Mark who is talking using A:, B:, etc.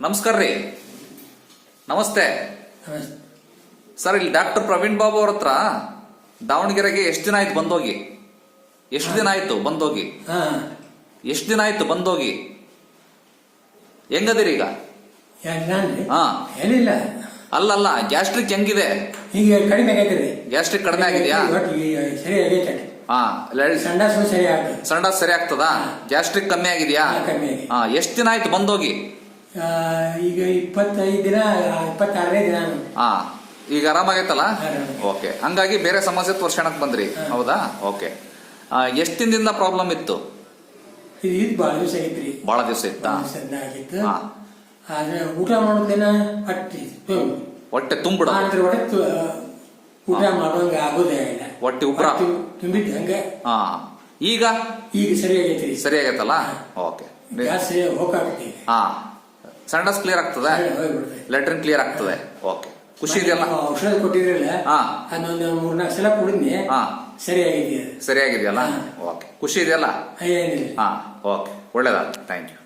A: ನಮಸ್ಕಾರ ರೀ. ನಮಸ್ತೆ. ಸರ್ ಇಲ್ಲಿ ಡಾಕ್ಟರ್ ಪ್ರವೀಣ್ ಬಾಬು ಅವ್ರ ಹತ್ರ ದಾವಣಗೆರೆಗೆ ಎಷ್ಟು ದಿನ ಆಯ್ತು ಬಂದೋಗಿ? ಎಷ್ಟು ದಿನ ಆಯ್ತು ಬಂದೋಗಿ?
B: ಹಾ.
A: ಎಷ್ಟು ದಿನ ಆಯ್ತು ಬಂದೋಗಿ? ಹೆಂಗದಿರಿ ಈಗ? ಹಾ.
B: ಏನಿಲ್ಲ.
A: ಅಲ್ಲಲ್ಲ ಗ್ಯಾಸ್ಟ್ರಿಕ್ ಹೆಂಗಿದೆ?
B: ಈಗ ಕಡಿಮೆ ಆಗೈತೆ
A: ಗ್ಯಾಸ್ಟ್ರಿಕ್ ಕಡಿಮೆ ಆಗಿದೆಯಾ?
B: ಸರಿ ಆಗೈತೆ
A: ಹಾ
B: ಸಂಡಾಸು ಸರಿ ಆಗ್ತದೆ.
A: ಸಂಡಾಸ್ ಸರಿ ಆಗ್ತದಾ? ಗ್ಯಾಸ್ಟ್ರಿಕ್ ಕಮ್ಮಿ ಆಗಿದೆಯಾ?
B: ಎಷ್ಟ್ ಕಮ್ಮಿ
A: ಹಾ ಎಷ್ಟು ದಿನ ಆಯ್ತು ಬಂದೋಗಿ?
B: ಈಗ ಇಪ್ಪತ್ತೈದು ದಿನ ಇಪ್ಪತ್ತಾರನೇ ದಿನ.
A: ಹಾ ಈಗ ಆರಾಮಾಗೈತಲ್ಲ?
B: ಆರಾಮ.
A: ಓಕೆ. ಹಂಗಾಗಿ ಬೇರೆ ಸಮಸ್ಯೆ ತೋರ್ಸ್ಕೊಳಕ್ ಬಂದ್ರಿ. ಹೌದಾ? ಓಕೆ. ಎಷ್ಟು ದಿನದಿಂದ ಪ್ರಾಬ್ಲಮ್ ಇತ್ತು?
B: ಇದು ಭಾಳ ದಿವಸ ಐತ್ರಿ
A: ಬಹಳ ದಿವಸ ಇತ್ತಾ?
B: ಭಾಳ ಆಗಿತ್ತು. ಆದ್ರೆ ಊಟ ಮಾಡೋದೇನ ಹೊಟ್ಟೆ
A: ಹೊಟ್ಟೆ ತುಂಬಿಡ
B: ಆದ್ರೆ ಹೊಟ್ಟೆ ಊಟ ಮಾಡೋಂಗ ಆಗೋದೇ ಇಲ್ಲ
A: ಹೊಟ್ಟೆ ಉಬ್ರ?
B: ತುಂಬಿದ್ದು ಹಂಗೆ.
A: ಹಾ. ಈಗ?
B: ಈಗ ಸರಿ
A: ಸರಿಯಾಗೈತಲ್ಲ? ಓಕೆ.
B: ಗ್ಯಾಸ್ ಹೋಗಾಗುತ್ತೆ
A: ಹಾ. ಸಂಡಸ್ ಕ್ಲಿಯರ್ ಆಗ್ತದೆ? ಲೆಟ್ರಿನ್ ಕ್ಲಿಯರ್ ಆಗ್ತದೆ. ಓಕೆ ಖುಷಿ ಇದೆಯಲ್ಲ
B: ಔಷಧ ಕೊಟ್ಟಿದ್ರಲ್ಲ?
A: ಹಾ.
B: ಅದೊಂದು ಮೂರ್ನಾಲ್ಕು ಸಲ ಕುಡಿದ್ನಿ.
A: ಹಾ.
B: ಸರಿ ಆಗಿದೆ
A: ಸರಿಯಾಗಿದೆಯಲ್ಲ ಓಕೆ ಖುಷಿ ಇದೆಯಲ್ಲ? ಹಾ. ಓಕೆ ಒಳ್ಳೇದಾಗ್ತದೆ ಥ್ಯಾಂಕ್ ಯು